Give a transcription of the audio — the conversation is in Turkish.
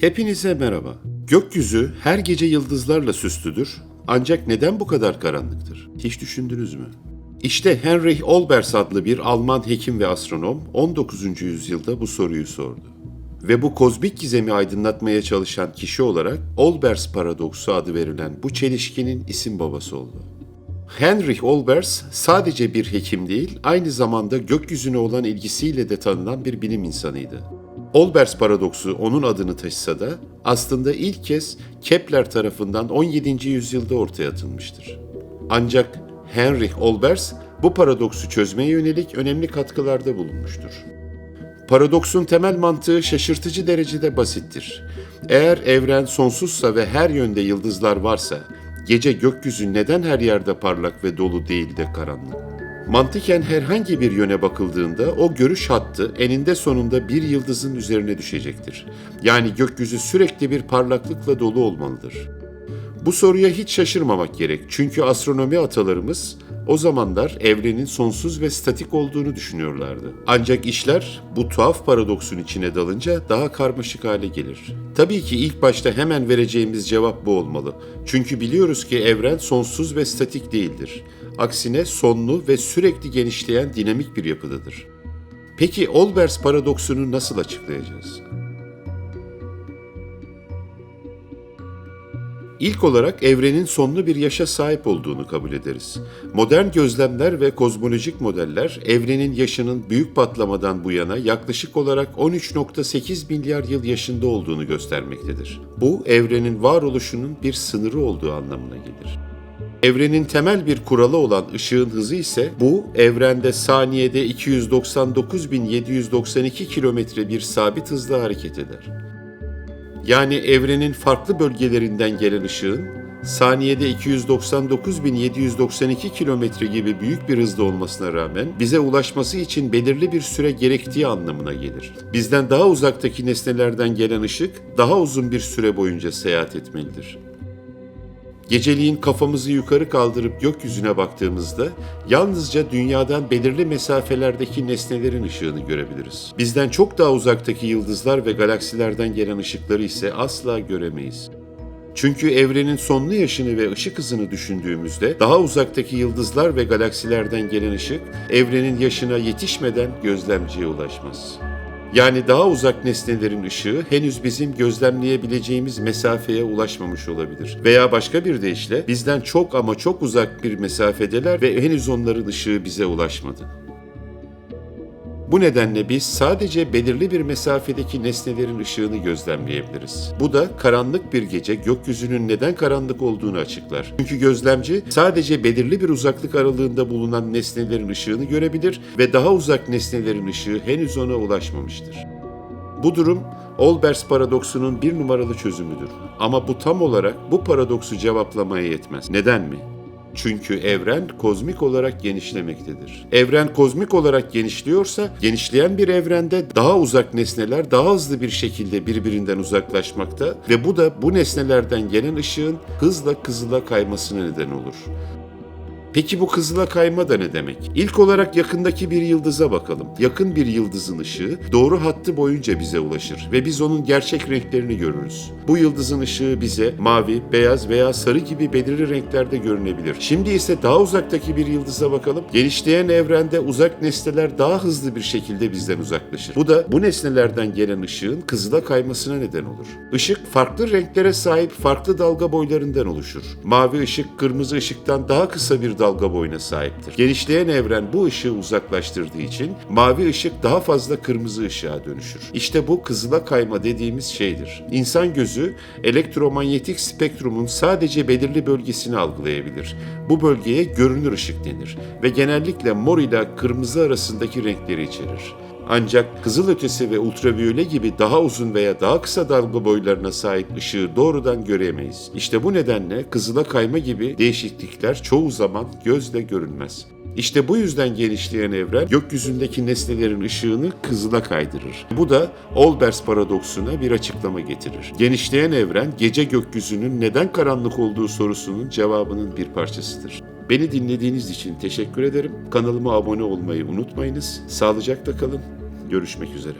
Hepinize merhaba. Gökyüzü her gece yıldızlarla süslüdür. Ancak neden bu kadar karanlıktır? Hiç düşündünüz mü? İşte Heinrich Olbers adlı bir Alman hekim ve astronom 19. yüzyılda bu soruyu sordu. Ve bu kozmik gizemi aydınlatmaya çalışan kişi olarak Olbers paradoksu adı verilen bu çelişkinin isim babası oldu. Heinrich Olbers sadece bir hekim değil, aynı zamanda gökyüzüne olan ilgisiyle de tanınan bir bilim insanıydı. Olbers paradoksu onun adını taşısa da aslında ilk kez Kepler tarafından 17. yüzyılda ortaya atılmıştır. Ancak Heinrich Olbers bu paradoksu çözmeye yönelik önemli katkılarda bulunmuştur. Paradoksun temel mantığı şaşırtıcı derecede basittir. Eğer evren sonsuzsa ve her yönde yıldızlar varsa, gece gökyüzü neden her yerde parlak ve dolu değil de karanlık? Mantıken herhangi bir yöne bakıldığında o görüş hattı eninde sonunda bir yıldızın üzerine düşecektir. Yani gökyüzü sürekli bir parlaklıkla dolu olmalıdır. Bu soruya hiç şaşırmamak gerek. Çünkü astronomi atalarımız o zamanlar evrenin sonsuz ve statik olduğunu düşünüyorlardı. Ancak işler bu tuhaf paradoksun içine dalınca daha karmaşık hale gelir. Tabii ki ilk başta hemen vereceğimiz cevap bu olmalı. Çünkü biliyoruz ki evren sonsuz ve statik değildir. Aksine sonlu ve sürekli genişleyen dinamik bir yapıdadır. Peki Olbers paradoksunu nasıl açıklayacağız? İlk olarak evrenin sonlu bir yaşa sahip olduğunu kabul ederiz. Modern gözlemler ve kozmolojik modeller evrenin yaşının büyük patlamadan bu yana yaklaşık olarak 13.8 milyar yıl yaşında olduğunu göstermektedir. Bu evrenin varoluşunun bir sınırı olduğu anlamına gelir. Evrenin temel bir kuralı olan ışığın hızı ise bu evrende saniyede 299.792 kilometre bir sabit hızla hareket eder. Yani evrenin farklı bölgelerinden gelen ışığın saniyede 299.792 kilometre gibi büyük bir hızda olmasına rağmen bize ulaşması için belirli bir süre gerektiği anlamına gelir. Bizden daha uzaktaki nesnelerden gelen ışık daha uzun bir süre boyunca seyahat etmelidir. Geceliğin kafamızı yukarı kaldırıp gökyüzüne baktığımızda yalnızca dünyadan belirli mesafelerdeki nesnelerin ışığını görebiliriz. Bizden çok daha uzaktaki yıldızlar ve galaksilerden gelen ışıkları ise asla göremeyiz. Çünkü evrenin sonlu yaşını ve ışık hızını düşündüğümüzde daha uzaktaki yıldızlar ve galaksilerden gelen ışık evrenin yaşına yetişmeden gözlemciye ulaşmaz. Yani daha uzak nesnelerin ışığı henüz bizim gözlemleyebileceğimiz mesafeye ulaşmamış olabilir. Veya başka bir deyişle bizden çok ama çok uzak bir mesafedeler ve henüz onların ışığı bize ulaşmadı. Bu nedenle biz sadece belirli bir mesafedeki nesnelerin ışığını gözlemleyebiliriz. Bu da karanlık bir gece gökyüzünün neden karanlık olduğunu açıklar. Çünkü gözlemci sadece belirli bir uzaklık aralığında bulunan nesnelerin ışığını görebilir ve daha uzak nesnelerin ışığı henüz ona ulaşmamıştır. Bu durum Olbers paradoksunun bir numaralı çözümüdür. Ama bu tam olarak bu paradoksu cevaplamaya yetmez. Neden mi? Çünkü evren kozmik olarak genişlemektedir. Evren kozmik olarak genişliyorsa, genişleyen bir evrende daha uzak nesneler daha hızlı bir şekilde birbirinden uzaklaşmakta ve bu da bu nesnelerden gelen ışığın hızla kızıla kaymasına neden olur. Peki bu kızıla kayma da ne demek? İlk olarak yakındaki bir yıldıza bakalım. Yakın bir yıldızın ışığı doğru hattı boyunca bize ulaşır ve biz onun gerçek renklerini görürüz. Bu yıldızın ışığı bize mavi, beyaz veya sarı gibi belirli renklerde görünebilir. Şimdi ise daha uzaktaki bir yıldıza bakalım. Genişleyen evrende uzak nesneler daha hızlı bir şekilde bizden uzaklaşır. Bu da bu nesnelerden gelen ışığın kızıla kaymasına neden olur. Işık farklı renklere sahip farklı dalga boylarından oluşur. Mavi ışık kırmızı ışıktan daha kısa bir dalga boyuna sahiptir. Genişleyen evren bu ışığı uzaklaştırdığı için mavi ışık daha fazla kırmızı ışığa dönüşür. İşte bu kızıla kayma dediğimiz şeydir. İnsan gözü elektromanyetik spektrumun sadece belirli bölgesini algılayabilir. Bu bölgeye görünür ışık denir ve genellikle mor ile kırmızı arasındaki renkleri içerir. Ancak kızılötesi ve ultraviyole gibi daha uzun veya daha kısa dalga boylarına sahip ışığı doğrudan göremeyiz. İşte bu nedenle kızıla kayma gibi değişiklikler çoğu zaman gözle görünmez. İşte bu yüzden genişleyen evren gökyüzündeki nesnelerin ışığını kızıla kaydırır. Bu da Olbers paradoksuna bir açıklama getirir. Genişleyen evren gece gökyüzünün neden karanlık olduğu sorusunun cevabının bir parçasıdır. Beni dinlediğiniz için teşekkür ederim. Kanalıma abone olmayı unutmayınız. Sağlıcakla kalın. Görüşmek üzere.